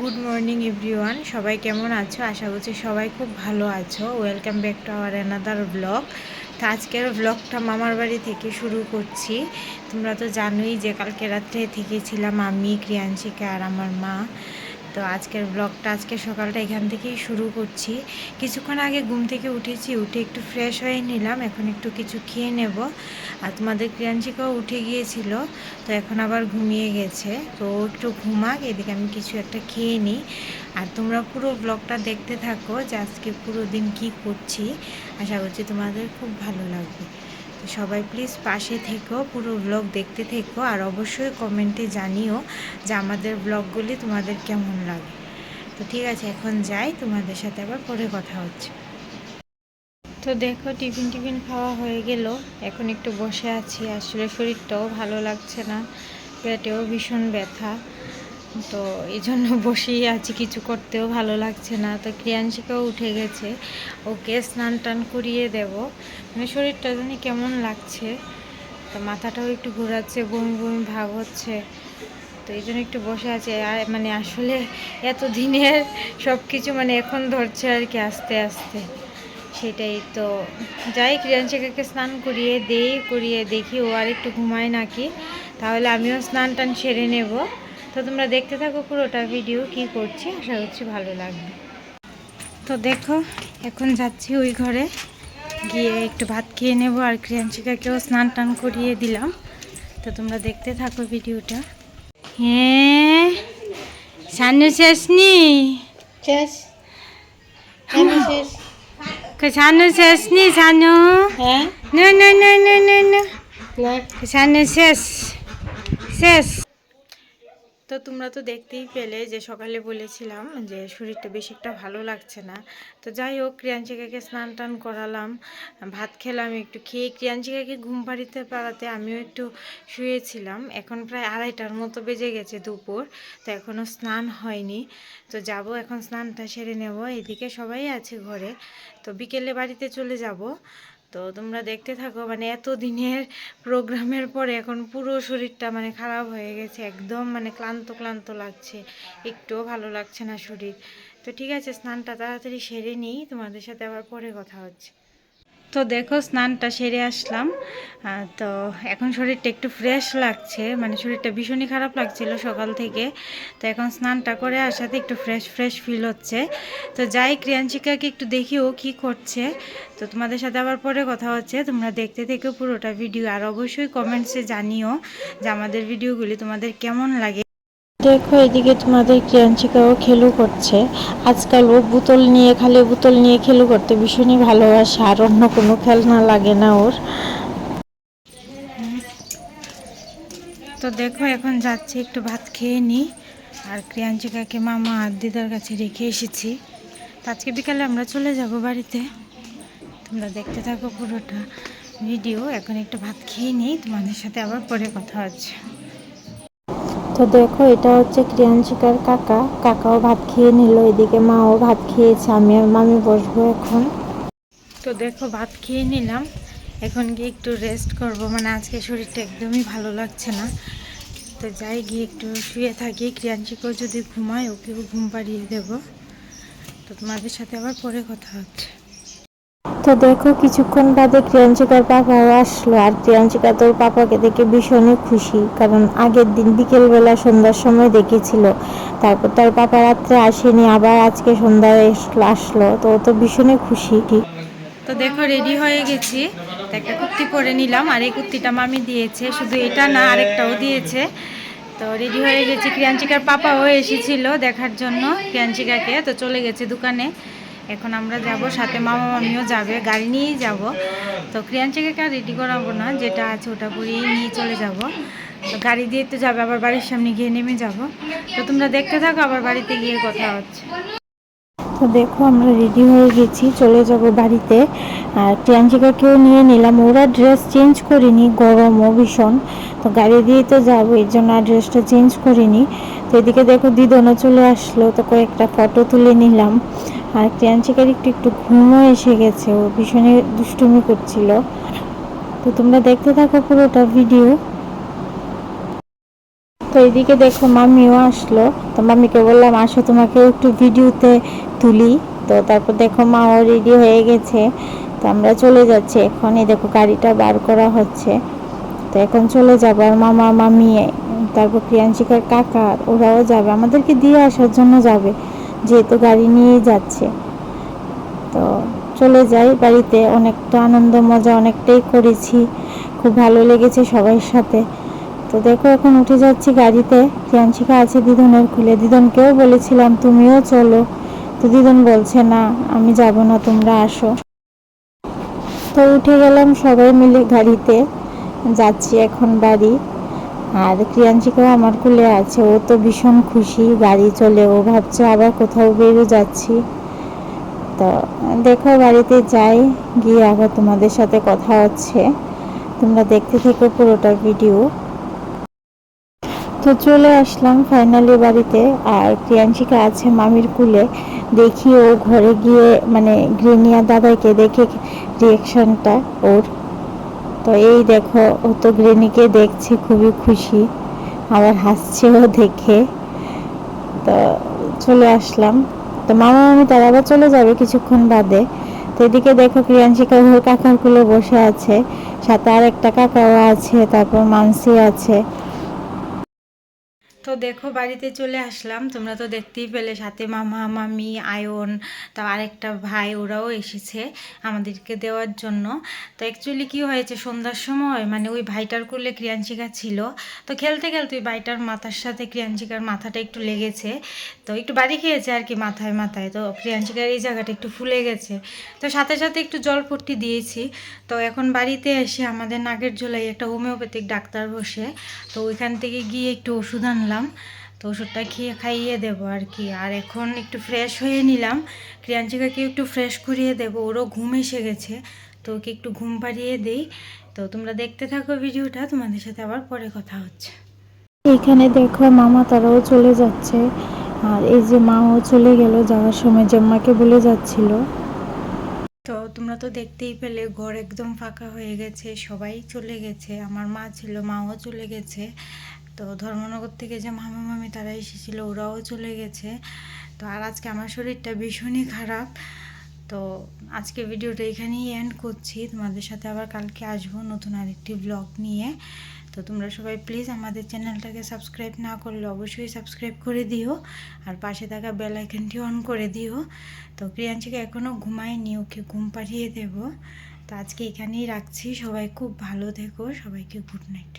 Good morning everyone সবাই কেমন আছো? আশা করছি সবাই খুব ভালো আছো। Welcome back to our another blog তো আজকের ব্লগটা মামার বাড়ি থেকে শুরু করছি। তোমরা তো জানোই যে কালকে রাত্রে থেকেছিলাম আমি, ক্রিয়াংশিকা আর আমার মা। তো আজকের ব্লগটা আজকে সকালটা এখান থেকেই শুরু করছি। কিছুক্ষণ আগে ঘুম থেকে উঠেছি, উঠে একটু ফ্রেশ হয়ে নিলাম, এখন একটু কিছু খেয়ে নেব। আর তোমাদের ক্রিয়াংশিকাও উঠে গিয়েছিল, তো এখন আবার ঘুমিয়ে গেছে। তো একটু ঘুমাক, এদিকে আমি কিছু একটা খেয়ে নিই। আর তোমরা পুরো ব্লগটা দেখতে থাকো যে আজকে পুরো দিন কী করছি। আশা করছি তোমাদের খুব ভালো লাগবে। সবাই প্লিজ পাশে থেকো, পুরো ব্লগ দেখতে থেকো, আর অবশ্যই কমেন্টে জানিও যে আমাদের ব্লগগুলি তোমাদের কেমন লাগে। তো ঠিক আছে, এখন যাই, তোমাদের সাথে আবার পরে কথা হচ্ছে। তো দেখো, টিফিন টিফিন খাওয়া হয়ে গেল। এখন একটু বসে আছি। আসলে শরীরটাও ভালো লাগছে না, পেটেও ভীষণ ব্যথা। তো এই জন্য বসেই আছি, কিছু করতেও ভালো লাগছে না। তো ক্রিয়াংশিকাও উঠে গেছে, ওকে স্নান টান করিয়ে দেব। মানে শরীরটা জানি কেমন লাগছে, তো মাথাটাও একটু ঘোরাচ্ছে, বমি বমি ভাব হচ্ছে, তো এই জন্য একটু বসে আছে। আর মানে আসলে এত দিনের সব কিছু মানে এখন ধরছে আর কি আস্তে আস্তে, সেটাই তো। যাই, ক্রিয়াংশিকাকে স্নান করিয়ে দেই, করিয়ে দেখি ও আর একটু ঘুমায় নাকি, তাহলে আমিও স্নান টান সেরে নেব। তো তোমরা দেখতে থাকো পুরোটা ভিডিও কি করছি আশা করছি ভালো লাগবে। তো দেখো এখন যাচ্ছি ওই ঘরে। গিয়ে একটু ভাত খেয়ে নেব আর ক্রিয়াংশিকাকেও স্নান টান করিয়ে দিলাম। তো তোমরা দেখতে থাকো ভিডিওটা হ্যাঁ সানু শেষ। আমি শেষ। সানু শেষনি সানু? হ্যাঁ। No no no no no no. না। সামনে শেষ শেষ। তো তোমরা তো দেখতেই পেলে যে সকালে বলেছিলাম যে শরীরটা বেশি একটা ভালো লাগছে না। তো যাই হোক, ক্রিয়াঞ্চিকাকে স্নান টান করালাম, ভাত খেলাম, একটু খেয়ে ক্রিয়াঞ্চিকাকে ঘুম পাড়িতে পাড়াতে আমিও একটু শুয়েছিলাম। এখন প্রায় আড়াইটার মতো বেজে গেছে দুপুর, তো এখনও স্নান হয়নি। তো যাব, এখন স্নানটা সেরে নেব। এদিকে সবাই আছে ঘরে, তো বিকেলে বাড়িতে চলে যাব। তো তোমরা দেখতে থাকো মানে এত দিনের প্রোগ্রামের পরে এখন পুরো শরীরটা মানে খারাপ হয়ে গেছে, একদম মানে ক্লান্ত ক্লান্ত লাগছে, একটুও ভালো লাগছে না শরীর। তো ঠিক আছে, স্নানটা তাড়াতাড়ি সেরে নিই, তোমাদের সাথে আবার পরে কথা হচ্ছে। তো দেখো, স্নানটা সেরে আসলাম। তো এখন শরীরটা একটু ফ্রেশ লাগছে মানে শরীরটা ভীষণই খারাপ লাগছিল সকাল থেকে। তো এখন স্নানটা করে আসাতে একটু ফ্রেশ ফ্রেশ ফিল হচ্ছে। তো যাই ক্রিয়াঞ্চিকাকে একটু দেখি ও কী করছে। তো তোমাদের সাথে আবার পরে কথা হচ্ছে। তোমরা দেখতে থেকে পুরোটা ভিডিও আর অবশ্যই কমেন্টসে জানিও যে আমাদের ভিডিওগুলি তোমাদের কেমন লাগে। দেখো, এদিকে তোমাদের ক্রিয়াঞ্চিকাও খেলু করছে। আজকাল ও বোতল নিয়ে, খালি বোতল নিয়ে খেলু করতে ভীষণই ভালোবাসে, আর অন্য কোনো খেলনা লাগে না ওর। তো দেখো, এখন যাচ্ছি, একটু ভাত খেয়ে নিই আর ক্রিয়াঞ্চিকাকে মামা আর দিদার কাছে রেখে এসেছি। আজকে বিকালে আমরা চলে যাব বাড়িতে। তোমরা দেখতে থাকো পুরোটা ভিডিও। এখন একটু ভাত খেয়ে নিই, তোমাদের সাথে আবার পরে কথা হচ্ছে। তো দেখো, এটা হচ্ছে ক্রিয়াঞ্চিকার কাকা। কাকাও ভাত খেয়ে নিল, এদিকে মাও ভাত খেয়েছে, আমি আর মামি বসবো এখন। তো দেখো, ভাত খেয়ে নিলাম। এখন গিয়ে একটু রেস্ট করব। মানে আজকে শরীরটা একদমই ভালো লাগছে না। তো যাই, গিয়ে একটু শুয়ে থাকি। ক্রিয়াঞ্চিকেও যদি ঘুমায়, ওকেও ঘুম পাড়িয়ে দেব। তো তোমাদের সাথে আবার পরে কথা হচ্ছে। দেখো, কিছুক্ষণ বাদে ক্রিয়াঞ্চিকার পাপাও আসলো আর ক্রিয়াঞ্চিকা তোর পাপাকে দেখে ভীষণই খুশি, কারণ আগের দিন বিকেলবেলা সন্ধ্যার সময় দেখেছিল। তারপর তার পাপা রাত্রে আসেনি, আবার আজকে সন্ধ্যায় আসলো, তো ও তো ভীষণই খুশি। তো দেখো রেডি হয়ে গেছি। একটা কুর্তি পরে নিলাম, আর এই কুর্তিটা মামি দিয়েছে, শুধু এটা না, আরেকটাও দিয়েছে। তো রেডি হয়ে গেছি। ক্রিয়াঞ্চিকার পাপাও এসেছিল দেখার জন্য, ক্রিয়াঞ্চিকাকে, তো চলে গেছে দোকানে। এখন আমরা যাব, সাথে মামা মামিও যাবে, গাড়ি নিয়েই যাব। তো ক্রিয়াঞ্চিকাকে কার রেডি করাবো না, যেটা আছে ওটা করিয়েই নিয়ে চলে যাব। তো গাড়ি দিয়ে তো যাবে, আবার বাড়ির সামনে গিয়ে নেমে যাব। তো তোমরা দেখতে থাকো, আবার বাড়িতে গিয়ে কথা হচ্ছে। তো দেখো, আমরা রেডি হয়ে গেছি, চলে যাব বাড়িতে। আর টিয়াঞ্চিকাকেও নিয়ে নিলাম। ওরা ড্রেস চেঞ্জ করিনি গরমও ভীষণ। তো গাড়ি দিয়েই তো যাব, এর জন্য আর ড্রেসটা চেঞ্জ করিনি। তো এদিকে দেখো, দিদনও চলে আসলো, তো কয়েকটা ফটো তুলে নিলাম। আর টিয়াঞ্চিকার একটু একটু ঘুমও এসে গেছে, ও ভীষণই দুষ্টুমি করছিল। তো তোমরা দেখতে থাকো পুরোটা ভিডিও তো এদিকে দেখো মামিও আসলো। তো মামিকে বললাম, আসো, তোমাকে একটু ভিডিওতে তুলি। তো তারপর দেখো মাও রেডি হয়ে গেছে। তো আমরা চলে যাচ্ছি। এখন এই দেখো গাড়িটা বার করা হচ্ছে। তো এখন চলে যাব আর মামা, মামি, তারপর প্রিয়াংশিকার কাকা ওরাও যাবে। আমাদেরকে দিয়ে আসার জন্য যাবে, যেহেতু গাড়ি নিয়েই যাচ্ছে। তো চলে যাই বাড়িতে। অনেকটা আনন্দ, মজা অনেকটাই করেছি। খুব ভালো লেগেছে সবার সাথে। তো দেখো, এখন উঠে যাচ্ছি গাড়িতে। প্রিয়াংশিকা আছে দিদনের খুলে। দিদনকেও বলেছিলাম, তুমিও চলো। তো দিদন বলছে, না, আমি যাব না, তোমরা আসো। তো উঠে গেলাম সবাই মিলে গাড়িতে। যাচ্ছি এখন বাড়ি। আর প্রিয়াংশিকাও আমার কুলে আছে। ও তো ভীষণ খুশি, গাড়ি চলে। ও ভাবছে আবার কোথাও বেরো যাচ্ছি। তো দেখো, বাড়িতে যাই। গিয়ে আবার তোমাদের সাথে কথা হচ্ছে। তোমরা দেখতে থেকো পুরোটা ভিডিও। তো চলে আসলাম ফাইনালি বাড়িতে আর প্রিয়াংশিকা আছে মামির কুলে। দেখি ও ঘরে গিয়ে মানে গ্রেনিয়া দাদাকে দেখে রিয়েকশনটা ওর। তো এই দেখো, ও তো গ্রেনিকে দেখছে, খুবই খুশি। আবার হাসছেও দেখে। তো চলে আসলাম। তো মামা মামি তারা আবার চলে যাবে কিছুক্ষণ বাদে। তো এদিকে দেখো প্রিয়াংশিকা ওর কাকার কুলে বসে আছে। সাথে আর একটা কাকাও আছে, তারপর মানসি আছে। তো দেখো, বাড়িতে চলে আসলাম। তোমরা তো দেখতেই পেলে, সাথে মামা, মামি, আয়ন তো আরেকটা ভাই, ওরাও এসেছে আমাদেরকে দেওয়ার জন্য। তো অ্যাকচুয়ালি কি হয়েছে, সন্ধ্যার সময় মানে ওই ভাইটার করলে ক্রিয়াঞ্চিকা ছিল। তো খেলতে খেলতে ওই ভাইটার মাথার সাথে ক্রিয়াঞ্চিকার মাথাটা একটু লেগেছে। তো একটু বাড়ি খেয়েছে আর কি মাথায় মাথায়। তো ক্রিয়াঞ্চিকার এই জায়গাটা একটু ফুলে গেছে। তো সাথে সাথে একটু জল পট্টি দিয়েছি। তো এখন বাড়িতে এসে আমাদের নাগের ঝোলাই একটা হোমিওপ্যাথিক ডাক্তার বসে। তো ওইখান থেকে গিয়ে একটু ওষুধ আনলাম। তো ওষুধটা খেয়ে খাইয়ে দেবো আর কি। আর এখন একটু ফ্রেশ হয়ে নিলাম। ক্রিয়াঞ্চিকাকে একটু ফ্রেশ করিয়ে দেবো। ওরও ঘুম এসে গেছে। তো ওকে একটু ঘুম পাড়িয়ে দেই। তো তোমরা দেখতে থাকো ভিডিওটা। তোমাদের সাথে আবার পরে কথা হচ্ছে। এখানে দেখো মামা তারাও চলে যাচ্ছে। আর এই যে মাও চলে গেল, যাওয়ার সময় জম্মাকে বলে যাচ্ছিল। তোমরা তো দেখতেই পেলে ঘর একদম ফাঁকা হয়ে গেছে, সবাই চলে গেছে, আমার মা ছিল, মাও চলে গেছে। তো ধর্মনগর থেকে যে মামা মামি তারা এসেছিল, ওরাও চলে গেছে। তো আর আজকে আমার শরীরটা ভীষণই খারাপ। তো আজকে ভিডিওটা এখানেই এন্ড করছি। তোমাদের সাথে আবার কালকে আসব নতুন আরেকটি ব্লগ নিয়ে। তো তোমরা সবাই প্লিজ আমাদের চ্যানেলটাকে সাবস্ক্রাইব না করলে অবশ্যই সাবস্ক্রাইব করে দিও আর পাশে থাকা বেল আইকনটি অন করে দিও। তো প্রিয়াঞ্চিকে এখনও ঘুমায়নি, ওকে ঘুম পাঠিয়ে দেবো। তো আজকে এখানেই রাখছি, সবাই খুব ভালো থেকো, সবাইকে গুড নাইট